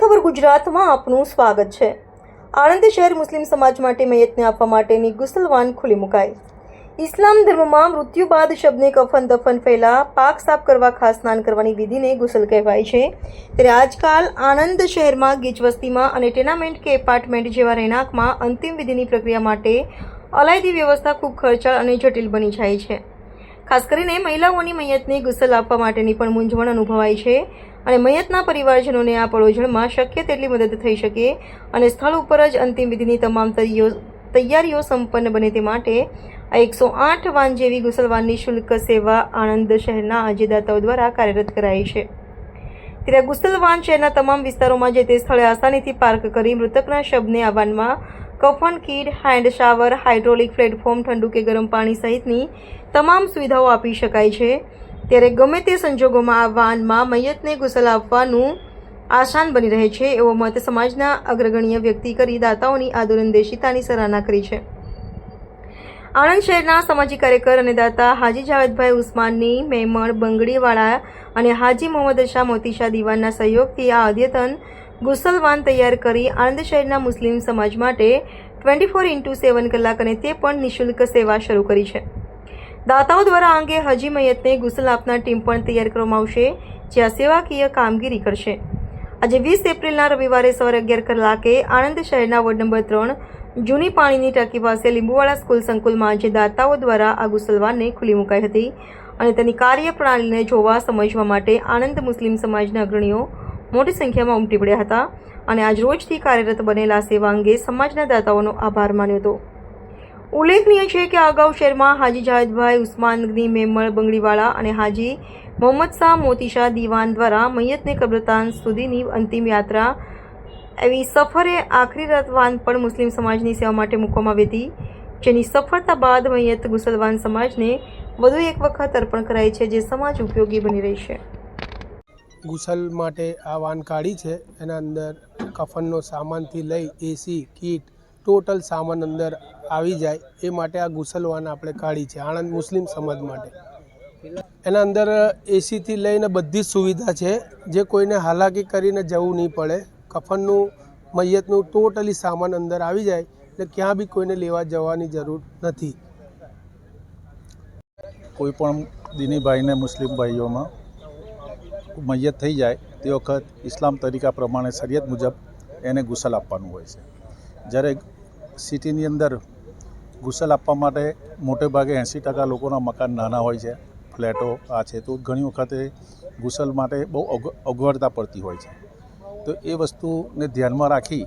Four ગુજરાતમાં આપનું સ્વાગત છે. આણંદ શહેર મુસ્લિમ સમાજ માટે મૈયતને આપવા માટેની ગુસલવાન ખુલ્લી મુકાઈ. ઇસ્લામ ધર્મમાં મૃત્યુ બાદ શબને કફન દફન પહેલા પાક સાફ કરવા, ખાસ સ્નાન કરવાની વિધિને ગુસલ કહેવાય છે. ત્યારે આજકાલ આણંદ શહેરમાં ગીચ વસ્તીમાં અને ટેનામેન્ટ કે એપાર્ટમેન્ટ જેવા રહેણાંકમાં અંતિમ વિધિની પ્રક્રિયા માટે અલાયદી વ્યવસ્થા ખૂબ ખર્ચાળ અને જટિલ બની જાય છે. ખાસ કરીને મહિલાઓની મૈયતને ગુસલ આપવા માટેની પણ મૂંઝવણ અનુભવાય છે. અને મૈયતના પરિવારજનોને આ પળોજણમાં શક્ય તેટલી મદદ થઈ શકે અને સ્થળ ઉપર જ અંતિમ વિધિની તમામ તૈયો- તૈયારીઓ સંપન્ન બને તે માટે આ એકસો આઠ વાન જેવી ગુસલવાનની શુલ્ક સેવા આણંદ શહેરના અજયદાતાઓ દ્વારા કાર્યરત કરાઈ છે. ત્યારે ગુસલવાન શહેરના તમામ વિસ્તારોમાં જે તે સ્થળે આસાનીથી પાર્ક કરી મૃતકના શબને આ કફન kit hand shower, hydraulic platform, ઠંડુ કે ગરમ પાણી સહિતની તમામ સુવિધાઓ આપી શકાય છે. ત્યારે ગમે તે સંજોગોમાં આ વાનમાં મૈયતને ગુસલ આપવાનું આસાન બની રહે છે, એવો મત સમાજના અગ્રગણ્ય વ્યક્તિ કરી દાતાઓની આ દૂરંદેશિતાની સરાહના કરી છે. આણંદ શહેરના સામાજિક કાર્યકર અને દાતા હાજી જાવેદભાઈ ઉસ્માનની મેમણ બંગડીવાળા અને હાજી મોહમ્મદ શાહ મોતીશાહ દીવાનના સહયોગથી આ અદ્યતન ગુસલવાન તૈયાર કરી આણંદ શહેરના મુસ્લિમ સમાજ માટે ટ્વેન્ટી ફોર ઇન્ટુ સેવન કલાક અને તે પણ નિઃશુલ્ક સેવા શરૂ કરી છે. દાતાઓ દ્વારા અંગે હજી મૈયતને ગુસલ આપનાર ટીમ પણ તૈયાર કરવામાં આવશે, જ્યાં સેવાકીય કામગીરી કરશે. આજે વીસ એપ્રિલના રવિવારે સવારે અગિયાર કલાકે આણંદ શહેરના વોર્ડ નંબર ત્રણ, જૂની પાણીની ટાંકી પાસે લીંબુવાળા સ્કૂલ સંકુલમાં આજે દાતાઓ દ્વારા આ ગુસલવાનને ખુલ્લી મુકાઈ હતી અને તેની કાર્યપ્રણાલીને જોવા સમજવા માટે આણંદ મુસ્લિમ સમાજના અગ્રણીઓ મોટી સંખ્યામાં ઉમટી પડ્યા હતા અને આજ રોજથી કાર્યરત બનેલા સેવા અંગે સમાજના દાતાઓનો આભાર માન્યો હતો. ઉલ્લેખનીય છે કે અગાઉ શહેરમાં હાજી જાવેદભાઈ ઉસ્માનની મેમળ બંગડીવાળા અને હાજી મોહમ્મદ શાહ મોતીશાહ દીવાન દ્વારા મૈયતને કબ્રસ્તાન સુધીની અંતિમ યાત્રા એવી સફરે આખરી રતવાન પણ મુસ્લિમ સમાજની સેવા માટે મૂકવામાં આવી હતી, જેની સફળતા બાદ મૈયત ગુસલવાન સમાજને વધુ એક વખત અર્પણ કરાઈ છે, જે સમાજ ઉપયોગી બની રહી છે. ગુસલ માટે આ વાન કાઢી છે. એના અંદર કફનનો સામાનથી લઈ, એસી, કીટ, ટોટલ સામાન અંદર આવી જાય એ માટે આ ગુસલવાના આપણે કાઢી છે, આણંદ મુસ્લિમ સમાજ માટે. એના અંદર એસીથી લઈને બધી જ સુવિધા છે. જે કોઈને હાલાકી કરીને જવું નહીં પડે. કફનનું, મૈયતનું ટોટલી સામાન અંદર આવી જાય એટલે ક્યાં બી કોઈને લેવા જવાની જરૂર નથી. કોઈ પણ દીની ભાઈને મુસ્લિમ ભાઈઓમાં મૈયત થઈ જાય તે વખત ઇસ્લામ તરીકા પ્રમાણે શરિયત મુજબ એને ગુસલ આપવાનું હોય છે. જ્યારે સિટીની અંદર ગુસલ આપવા માટે મોટે ભાગે એંસી ટકા લોકોના મકાન નાના હોય છે, ફ્લેટો આ છે, તો ઘણી વખતે ગુસલ માટે બહુ અગ- અગવડતા પડતી હોય છે. તો એ વસ્તુને ધ્યાનમાં રાખી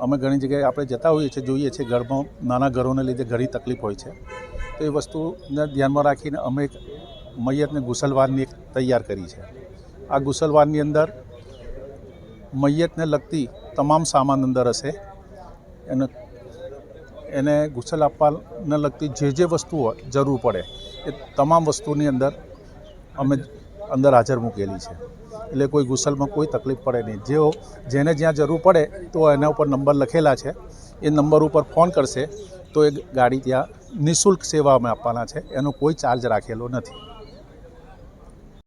અમે ઘણી જગ્યાએ આપણે જતા હોઈએ છીએ, જોઈએ છીએ, ઘરમાં નાના ઘરોને લીધે ઘણી તકલીફ હોય છે. તો એ વસ્તુને ધ્યાનમાં રાખીને અમે એક મૈયતને ગુસલવાનની એક તૈયાર કરી છે. આ ગુસલવાનની અંદર મૈયતને લગતી તમામ સામાન અંદર હશે. એને એને ગુસલ આપવાને લગતી જે જે વસ્તુઓ જરૂર પડે, એ તમામ વસ્તુની અંદર અમે અંદર હાજર મૂકેલી છે. એટલે કોઈ ગુસલમાં કોઈ તકલીફ પડે નહીં. જેઓ, જેને જ્યાં જરૂર પડે તો એના ઉપર નંબર લખેલા છે. એ નંબર ઉપર ફોન કરશે તો એ ગાડી ત્યાં નિઃશુલ્ક સેવા અમે આપવાના છે. એનો કોઈ ચાર્જ રાખેલો નથી.